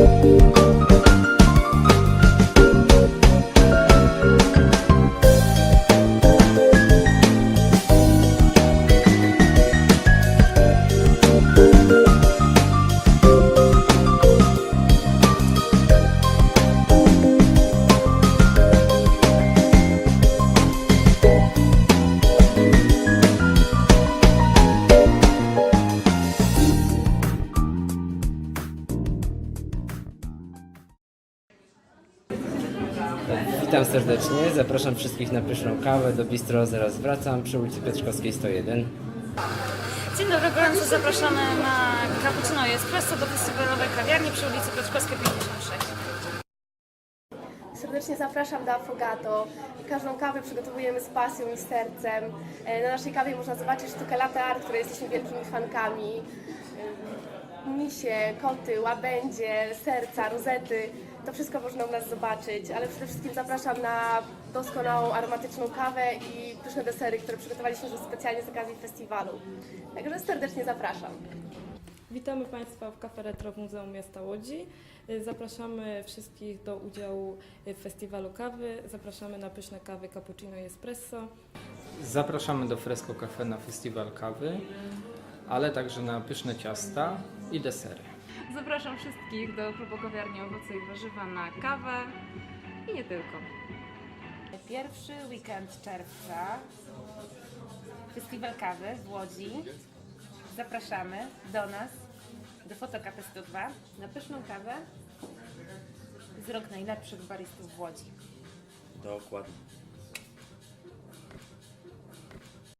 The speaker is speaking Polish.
Música Witam serdecznie, zapraszam wszystkich na pyszną kawę do Bistro Zaraz Wracam przy ulicy Piotrkowskiej 101. Dzień dobry, gorąco zapraszamy na Cappuccino i Espresso do festiwalowej kawiarni przy ulicy Piotrkowskiej 56. Serdecznie zapraszam do Affogato. Każdą kawę przygotowujemy z pasją i sercem. E, Na naszej kawie można zobaczyć sztukę latte art, której jesteśmy wielkimi fankami. E, Misie, koty, łabędzie, serca, rozety. To wszystko można u nas zobaczyć, ale przede wszystkim zapraszam na doskonałą aromatyczną kawę i pyszne desery, które przygotowaliśmy specjalnie z okazji festiwalu. Także serdecznie zapraszam. Witamy Państwa w Cafe Retro w Muzeum Miasta Łodzi. Zapraszamy wszystkich do udziału w festiwalu kawy. Zapraszamy na pyszne kawy cappuccino i espresso. Zapraszamy do Fresco Cafe na festiwal kawy, ale także na pyszne ciasta i desery. Zapraszam wszystkich do klubu kawiarni Owoce i Warzywa na kawę i nie tylko. Pierwszy weekend czerwca, festiwal kawy w Łodzi. Zapraszamy do nas, do Fotokafe 102 na pyszną kawę z rok najlepszych baristów w Łodzi. Dokładnie.